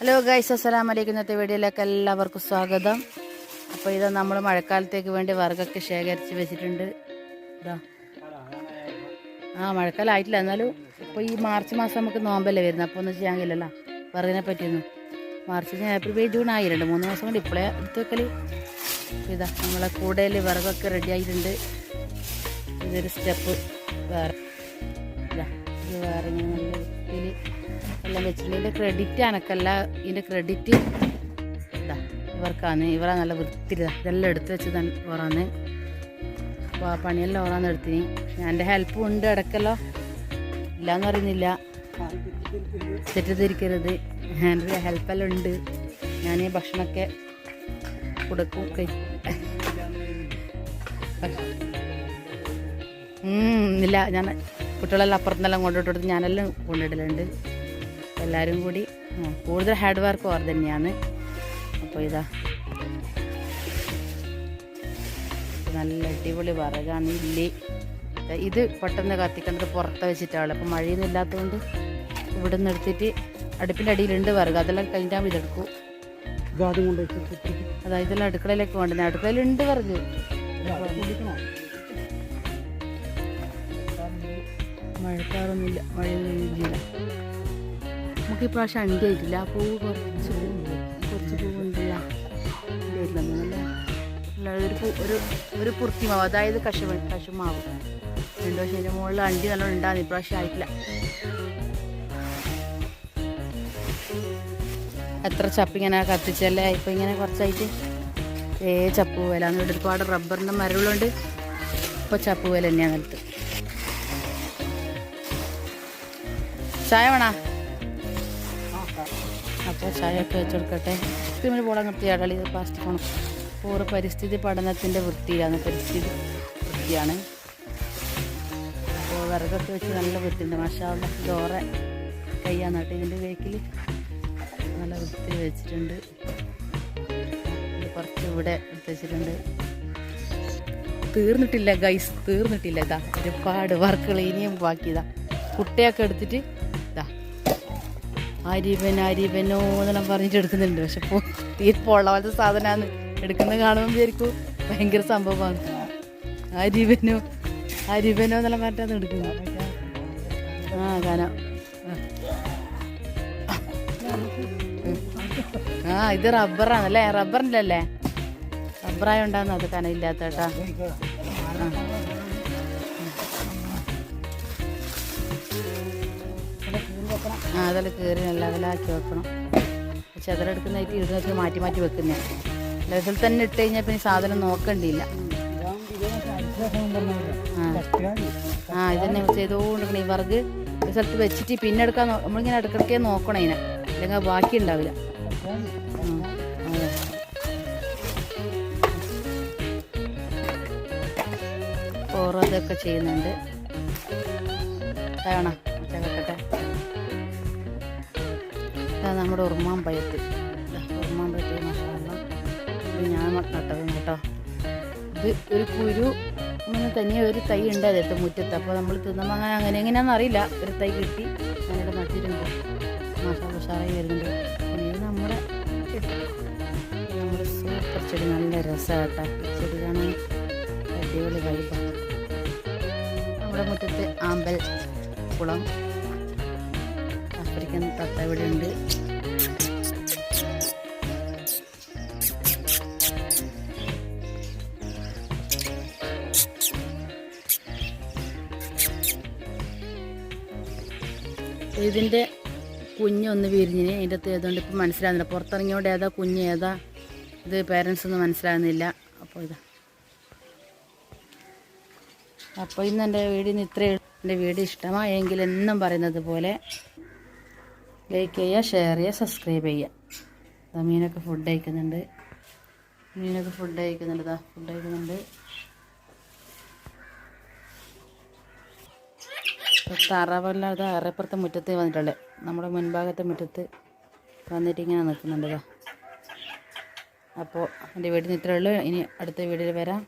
Hello guys അസ്സലാം വലൈക്കും ഇന്നത്തെ വീഡിയോയിലേക്ക് എല്ലാവർക്കും സ്വാഗതം. അപ്പോൾ ഇത് നമ്മൾ മഴക്കാലത്തേക്ക് വേണ്ടി വർഗൊക്കെ ശേഖരിച്ച് വെച്ചിട്ടുണ്ട്. ഇതാ. ആ മഴക്കാലം ആയിട്ടില്ല. എന്നാലും ഇപ്പോൾ ഈ മാർച്ച് മാസം നമുക്ക് നോമ്പല്ലേ വരുന്നത്. അപ്പോൾ ഒന്നും ചെയ്യാൻ കഴിയില്ലല്ലോ. വിറകിനെ പറ്റിയൊന്നും. മാർച്ച് ഏപ്രിൽ മെയ് ജൂൺ ആയി. രണ്ട് മൂന്ന് മാസം കൊണ്ട് ഇപ്പോഴേ എടുത്ത് വെക്കൽ ഇതാ നമ്മളെ കൂടയിൽ വിറകൊക്കെ റെഡി ആയിട്ടുണ്ട്. ഇതൊരു സ്റ്റെപ്പ് വേറെ. ഇതാ ഇത് വേറെ ഇങ്ങനെ എല്ലാം വെച്ചിട്ടുണ്ട് ഇതിന്റെ ക്രെഡിറ്റ് അനക്കല്ല ഇതിന്റെ ക്രെഡിറ്റ് ഇതാ ഇവർക്കാണ്. ഇവരാ നല്ല വൃത്തി ഇതെല്ലാം എടുത്ത് വെച്ചതാണ് ഓറാന്ന്. അപ്പോൾ ആ പണിയെല്ലാം ഓറാന്ന് എടുത്തിന്. ഞാൻ എന്റെ ഹെൽപ്പും ഉണ്ട് ഇടക്കല്ലോ ഇല്ലയെന്ന് പറയുന്നില്ല. തെറ്റിദ്ധരിക്കരുത്. എന്റെ ഹെൽപ്പെല്ലാം ഉണ്ട്. ഞാൻ ഈ ഭക്ഷണമൊക്കെ കൊടുക്കും. ഇല്ല ഞാൻ കുട്ടികളെല്ലാം അപ്പുറത്തുനിന്നെല്ലാം കൊണ്ടിട്ട് കൊടുത്ത് ഞാനെല്ലാം കൊണ്ടിടലുണ്ട് എല്ലാവരും കൂടി കൂടുതൽ ഹാർഡ് വർക്ക് ഓർ തന്നെയാണ്. അപ്പോൾ ഇതാ. നല്ല അടിപൊളി വറകാണ് ഇല്ലി? ഇത് പെട്ടെന്ന് കത്തിക്കേണ്ടത് പുറത്ത് വെച്ചിട്ടാണ്. അപ്പോൾ മഴയൊന്നും ഇല്ലാത്തതുകൊണ്ട് ഇവിടെ നിന്ന് എടുത്തിട്ട് അടുപ്പിന്റെ അടിയിലുണ്ട് വറക്. അതെല്ലാം കഴിഞ്ഞാൽ ഇതെടുക്കും. അതായത് ഇതെല്ലാം അടുക്കളയിലേക്ക് വേണ്ടത് അടുക്കളയിലുണ്ട് വറക്. മഴക്കാറൊന്നുമില്ല. മഴയൊന്നും ഇല്ല. നമുക്ക് ഈ പ്രാവശ്യം അണ്ടി ആയിട്ടില്ല പൂവ് കുറച്ച് കുറച്ച് പൂവുണ്ടല്ല നല്ല നല്ല ഒരു പൂ ഒരു ഒരു പുർത്തിമാവ് അതായത് കശുമ കശുമാവ്. രണ്ടു വർഷം അതിന്റെ മുകളിൽ അണ്ടി നല്ലോണം ഉണ്ടാകുന്നു. ഇപ്രാവശ്യം ആയിട്ടില്ല. എത്ര ചപ്പ് ഇങ്ങനെ കത്തിച്ചല്ലേ ഇപ്പം ഇങ്ങനെ കുറച്ചായിട്ട് ഏ ചപ്പ് വില അന്ന് ഇവിടെ ഒരുപാട് റബ്ബറിന്റെ മരവുള്ളതുകൊണ്ട് ഇപ്പോൾ ചപ്പ് വില തന്നെയാണ് നിലത്ത് ചായ വേണോ? അപ്പോൾ ചായയൊക്കെ വെച്ചെടുക്കട്ടെ. ക്രിമിനൽ പോളാൻ നിർത്തിയാടളി പ്ലാസ്റ്റിക് അപ്പോൾ പൂർവ പരിസ്ഥിതി പഠനത്തിന്റെ വൃത്തിയാണ് പരിസ്ഥിതി വൃത്തിയാണ്. അപ്പോൾ വിറകൊക്കെ വെച്ച് നല്ല വൃത്തിയുണ്ട്. മഷാവുള്ള ഡോറ കയ്യാന്ന് കേട്ടോ ഇതിന്റെ വേക്കിൽ നല്ല വൃത്തി വെച്ചിട്ടുണ്ട്. കുറച്ച് ഇവിടെ വെച്ചിട്ടുണ്ട്. തീർന്നിട്ടില്ല ഗൈസ് തീർന്നിട്ടില്ല. ഇതാ ഒരുപാട് വർക്കുകൾ ഇനിയും ബാക്കിയതാ. കുട്ടിയൊക്കെ എടുത്തിട്ട് അരിവൻ അരിവനോ എന്നെല്ലാം പറഞ്ഞിട്ട് എടുക്കുന്നുണ്ട്. പക്ഷെ ഈ തീരെ പൊള്ള പോലത്തെ സാധനമാണ് എടുക്കുന്നത് കാണുമ്പോൾ വിചാരിക്കും ഭയങ്കര സംഭവമാണ്. അരിവനോ അരിവനോ എന്നെല്ലാം പറഞ്ഞിട്ടാണ് എടുക്കുന്നത്. ആ കാണാം ആ ഇത് റബ്ബറാണല്ലേ റബ്ബറിന്റെ അല്ലേ റബ്ബറായോണ്ടാന്ന് അത് കനയില്ലാത്ത കേട്ടാ ആ. അതെല്ലാം കയറി നല്ല അതിലാക്കി വെക്കണം. പക്ഷെ അതിലെടുക്കുന്നതായിട്ട് ഇടുന്നൊക്കെ മാറ്റി മാറ്റി വെക്കുന്നത് ലെസൽ തന്നെ ഇട്ട് കഴിഞ്ഞാൽ പിന്നെ സാധനം നോക്കണ്ടില്ല ആ. ഇതന്നെ ചെയ്തുകൊണ്ടിരിക്കണം ഈ വർഗ് ഒരു സ്ഥലത്ത് വെച്ചിട്ട് പിന്നെ എടുക്കാൻ നമ്മളിങ്ങനെ ഇടയ്ക്കിടയ്ക്ക് നോക്കണം ഇതിനെ അല്ലെങ്കിൽ ബാക്കി ഉണ്ടാവില്ല. ഓറോ ഇതൊക്കെ ചെയ്യുന്നുണ്ട്. വേണം വെക്കട്ടെ ഇതാ നമ്മുടെ ഉറുമാമ്പയത്ത് ഉറുമാമ്പയത്ത് മസാല ഞാൻ നട്ടത് കേട്ടോ. ഇത് ഒരു കുരു ഇങ്ങനെ തന്നെ ഒരു തൈ ഉണ്ട് അതെടുത്ത് മുറ്റത്ത്. അപ്പോൾ നമ്മൾ തിന്നുമ്പോൾ അങ്ങനെ അങ്ങനെ എങ്ങനെയാണെന്ന് അറിയില്ല. ഒരു തൈ കിട്ടി അങ്ങനെ നട്ടിട്ടുണ്ട്. മസാല ഉഷാറായി വരുന്നുണ്ട്. പിന്നെ നമ്മുടെ നമ്മുടെ സൂപ്പർ ചെടി നല്ല രസമാട്ടാ. ചെടി കാണാൻ അടിപൊളി കഴിപ്പാണ് നമ്മുടെ മുറ്റത്ത് ആമ്പൽ കുളം. ആഫ്രിക്കൻ തത്ത ഇവിടെ ഉണ്ട്. ഇതിന്റെ കുഞ്ഞൊന്ന് വിരിഞ്ഞിന്. അതിന്റെ അകത്ത് ഏതുകൊണ്ട് ഇപ്പം മനസ്സിലാകുന്നില്ല. പുറത്തിറങ്ങിയോണ്ട് ഏതാ കുഞ്ഞ് ഏതാ ഇത് പേരൻസ് ഒന്നും മനസ്സിലാകുന്നില്ല. അപ്പോൾ ഇതാ. അപ്പോൾ ഇന്ന് എന്റെ വീടിന് ഇത്രയേ എന്റെ വീട് ഇഷ്ടമായെങ്കിൽ എന്നും പറയുന്നത് പോലെ ലൈക്ക് ചെയ്യുക ഷെയർ ചെയ്യുക സബ്സ്ക്രൈബ് ചെയ്യുക. മീനൊക്കെ ഫുഡ് കഴിക്കുന്നുണ്ട്. മീനൊക്കെ ഫുഡ് കഴിക്കുന്നുണ്ട് ഇതാ ഫുഡ് കഴിക്കുന്നുണ്ട്. തറവെല്ലാം ഇത് അറപ്പുറത്തെ മുറ്റത്ത് വന്നിട്ടുള്ളത്. നമ്മുടെ മുൻഭാഗത്തെ മുറ്റത്ത് വന്നിട്ട് ഇങ്ങനെ നിൽക്കുന്നുണ്ട് അപ്പോൾ എന്റെ വീട്ടിൽ നിന്ന് ഇത്രയേ ഉള്ളൂ. ഇനി അടുത്ത വീഡിയോയിൽ വരാം.